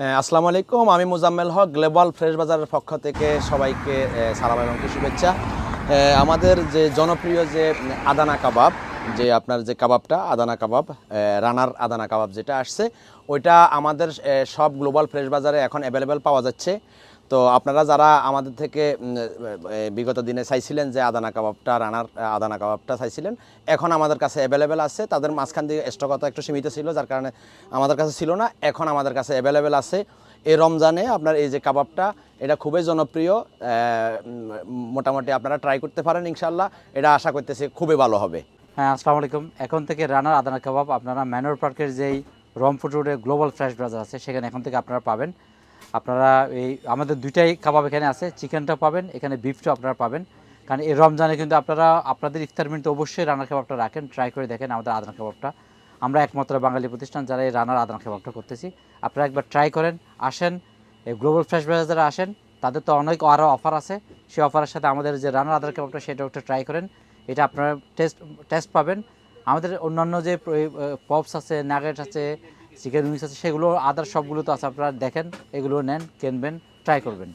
আসসালামু আলাইকুম। আমি মোজাম্মেল হক, গ্লোবাল ফ্রেশ বাজারের পক্ষ থেকে সবাইকে সালাম এবং শুভেচ্ছা। আমাদের যে জনপ্রিয় যে আদানা কাবাব, যে আপনার যে কাবাবটা, আদানা কাবাব রানার আদানা কাবাব যেটা আসছে, ওইটা আমাদের সব গ্লোবাল ফ্রেশ বাজারে এখন অ্যাভেলেবেল পাওয়া যাচ্ছে। তো আপনারা যারা আমাদের থেকে বিগত দিনে চাইছিলেন যে আদানা কাবাবটা, রানার আদানা কাবাবটা চাইছিলেন, এখন আমাদের কাছে অ্যাভেলেবেল আছে। তাদের মাঝখান দিয়ে স্টকতা একটু সীমিত ছিল, যার কারণে আমাদের কাছে ছিল না। এখন আমাদের কাছে অ্যাভেলেবেল আছে। এই রমজানে আপনার এই যে কাবাবটা, এটা খুবই জনপ্রিয়। মোটামুটি আপনারা ট্রাই করতে পারেন ইনশাল্লাহ এটা আশা করতেছি খুবই ভালো হবে। হ্যাঁ আসসালামু আলাইকুম। এখন থেকে রানার আদানা কাবাব আপনারা ম্যানোর পার্কের যেই রংপুর রোডে গ্লোবাল ফ্রেশ বাজার আছে, সেখানে এখন থেকে আপনারা পাবেন। আপনারা এই, আমাদের দুইটাই কাবাব এখানে আছে চিকেনটা পাবেন, এখানে বিফটাও আপনারা পাবেন। কারণ এই রমজানে কিন্তু আপনারা, আপনাদের ইফতার মিনিট অবশ্যই রান্নার কাবাবটা রাখেন ট্রাই করে দেখেন আমাদের আদানা কাবাবটা। আমরা একমাত্র বাঙালি প্রতিষ্ঠান যারা এই রান্নার আদানা কাবাবটা করতেছি। আপনারা একবার ট্রাই করেন, আসেন, এই গ্লোবাল ফ্রেশ বাজারে আসেন, তাদের তো অনেক আরও অফার আছে। সেই অফারের সাথে আমাদের যে রান্নার আদার কাবাবটা, সেটাও একটু ট্রাই করেন। এটা আপনারা টেস্ট টেস্ট পাবেন। আমাদের অন্যান্য যে পপস আছে নাগেট আছে চিকেন উইংস আছে, সেগুলো আদার সবগুলো তো আছে, আপনারা দেখেন, এগুলো নেন, কিনবেন ট্রাই করবেন।